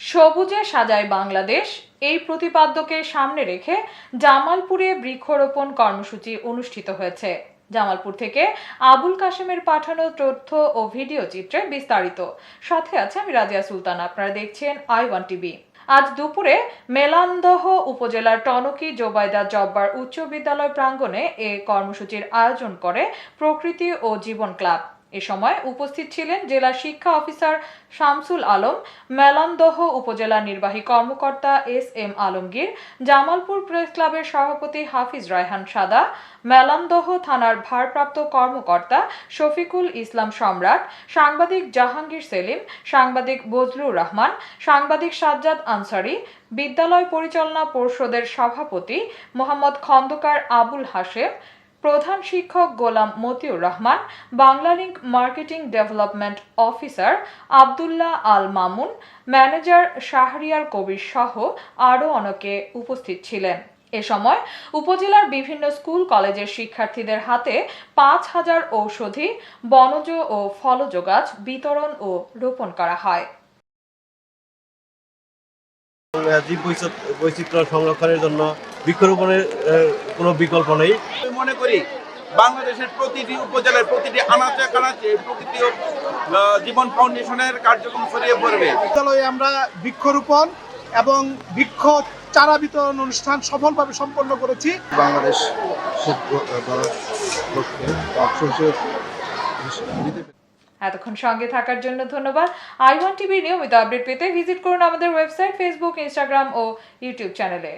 সবুজে সাজায় বাংলাদেশ। এই প্রতিপাদ্যকে সামনে রেখে জামালপুরে বৃক্ষরোপণ কর্মসূচি অনুষ্ঠিত হয়েছে। জামালপুর থেকে আবুল কাশেমের পাঠানো তথ্য ও ভিডিও চিত্রে বিস্তারিত। সাথে আছে আমি রাজিয়া সুলতান, আপনারা দেখছেন আই ওয়ান টিভি। আজ দুপুরে মেলান্দহ উপজেলার টনকি জোবাইদা জব্বার উচ্চ বিদ্যালয় প্রাঙ্গণে এ কর্মসূচির আয়োজন করে প্রকৃতি ও জীবন ক্লাব। এ সময় উপস্থিত ছিলেন জেলা শিক্ষা অফিসার শামসুল আলম, মেলান্দহ উপজেলা নির্বাহী কর্মকর্তা S M Alamgir, Jamalpur press ক্লাবের সভাপতি হাফিজ রায়হান সাদা, মেলান্দহ থানার ভারপ্রাপ্ত কর্মকর্তা শফিকুল ইসলাম সম্রাট, সাংবাদিক জাহাঙ্গীর সেলিম, সাংবাদিক বজলুর রহমান, সাংবাদিক সাজ্জাদ আনসারি, বিদ্যালয় পরিচালনা পর্ষদের সভাপতি মোহাম্মদ খন্দকার আবুল হাশেম প্রধান শিক্ষক Golam Motiur Rahman, Banglalink marketing development officer Abdullah Al Mamun, manager Shahriar Kabir সহ আরও অনেকে উপস্থিত ছিলেন। এ সময় উপজেলার বিভিন্ন স্কুল, কলেজের শিক্ষার্থীদের হাতে পাঁচ হাজার ঔষধি, বনজ ও ফলজ গাছ বিতরণ ও রোপণ করা হয়। জীব বৈচিত্র্য সংরক্ষণের জন্য বৃক্ষরোপণের কোনো বিকল্প নেই। আমি মনে করি বাংলাদেশের প্রতিটি উপজেলার প্রতিটি আনাচে কানাচে প্রকৃতি জীবন ফাউন্ডেশনের কার্যক্রম ছড়িয়ে পড়বে। বিদ্যালয়ে আমরা বৃক্ষরোপণ এবং বৃক্ষ চারা বিতরণ অনুষ্ঠান সফলভাবে সম্পন্ন করেছি। বাংলাদেশ এতক্ষণ সঙ্গে থাকার জন্য ধন্যবাদ। আই ওয়ান টিভি নিয়মিত আপডেট পেতে ভিজিট করুন আমাদের ওয়েবসাইট ফেসবুক ইনস্টাগ্রাম ও ইউটিউব চ্যানেলে।